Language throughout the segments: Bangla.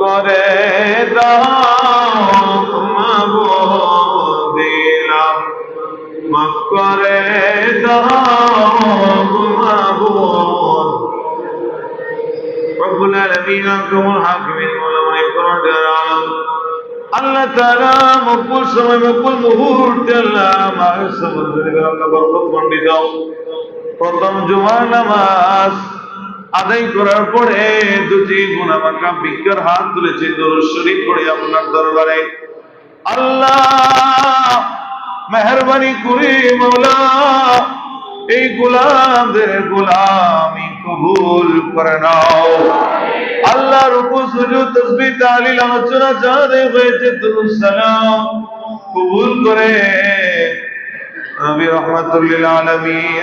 করে দিলাম। করে দাও মাবুদ রব্বুল আলামিন আকরামুল হাকিমিন মৌলানা ইকরাম দেওয়াল আল্লাহ তাআলা মকবুল সময়, মকবুল মুহূর্তে আল্লাহ আমার সমুদ্রে আল্লাহ বরকত মন্ডিত প্রথম জুমার নামাজ আদায় করার পরে দুটি গুণামাকা বিজ্ঞার হাত তুলেছে শরীফ পড়ে আপনার দরবারে। আল্লাহ, মেহরবানি করে মৌলা এই গোলামদের গোলামি কবুল করে নাও। সুজুদ তাসবিহ তাহলিল আলোচনা যা হয়েছে দুরুদ সালাম কবুল করে। নবী রহমাতুল্লিল আলামিন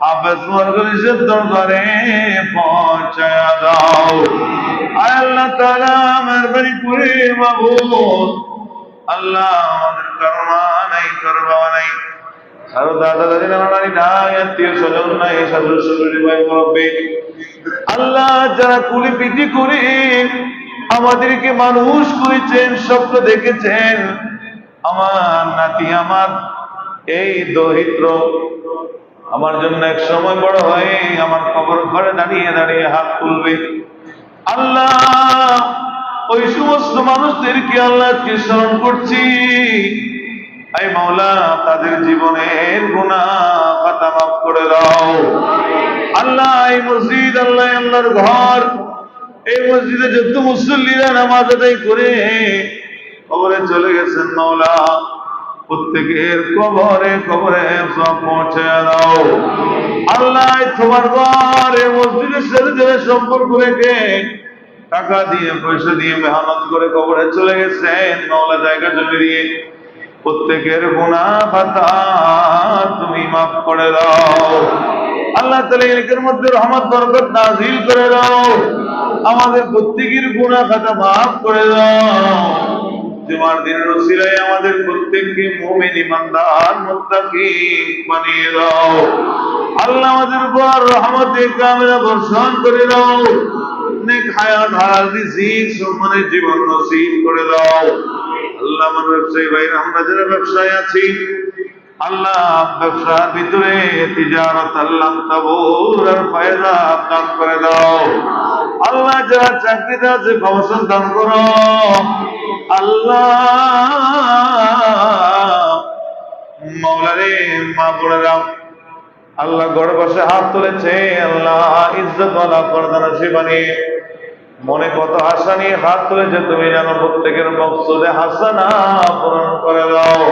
হাফেজ দাও। আল্লাহ করে মাবুদ। আল্লাহ আমাদের নাই নাই। দাদা দাদি নাই, আত্মীয় স্বজন নাই শাশুড় শ্বশুরি ভাই আল্লাহ যারা কুলি পিটি করে আমাদেরকে মানুষ করেছেন, স্বপ্ন দেখেছেন, আমার নাতি আমার এই দরিদ্র আমার জন্য এক সময় বড় হয়ে, আমার কবর ঘরে দাঁড়িয়ে দাঁড়িয়ে হাত তুলবে। আল্লাহ, ওই সমস্ত মানুষদেরকে আল্লাহকে স্মরণ করছি। আই মাওলা, তাদের জীবনের গুণা খাতা মাফ করে দাও। আল্লাহ, এই মসজিদ, আল্লাহ আল্লাহর ঘর, এই মসজিদে যত মুসল্লিরা নামাজ আদায় করে কবরে চলে গেছেন মাওলা। প্রত্যেকের কবরে কবরে সব পৌঁছে দাও। আল্লাহ তোমার ঘর মসজিদের যারা সম্পর্ক রেখে টাকা দিয়ে, পয়সা দিয়ে মেহনত করে কবরে চলে গেছেন মাওলা জায়গা জমি দিয়ে। প্রত্যেকের গুণা খাতা তুমি মাফ করে দাও। আল্লাহ তালা এলাকার মধ্যে রহমত, বরকত নাজিল করে দাও। আমাদের প্রত্যেকের গুণা খাতা মাফ করে দাও। জুমার দিনের রসিলায় আমাদের প্রত্যেককে মুমিন ইমানদার মুত্তাকি বানিয়ে দাও। আল্লাহ আমাদের উপর রহমতে কামেরা বর্ষণ করে দাও। নেক হায়াত সম্মানের জীবন নসিব করে দাও। আল্লাহ আমার ব্যবসায়ী আমরা যারা ব্যবসায় আছি, আল্লাহ ব্যবসার ভিতরে তিজারত আল্লাহ তাবুর আর ফায়দা দান করে দাও। আল্লাহ যারা চাকরিতে আছে প্রমোশন দান করো। আল্লাহ। মা আল্লাহ গড়ে বসে হাত তুলেছে। আল্লাহ ইজ্জত ওয়ালা পর্দানাশী বানিয়ে মনে কত হাসানি হাত তুলেছে। তুমি যেন প্রত্যেকের মকসুদে হাসানা পূরণ করে দাও।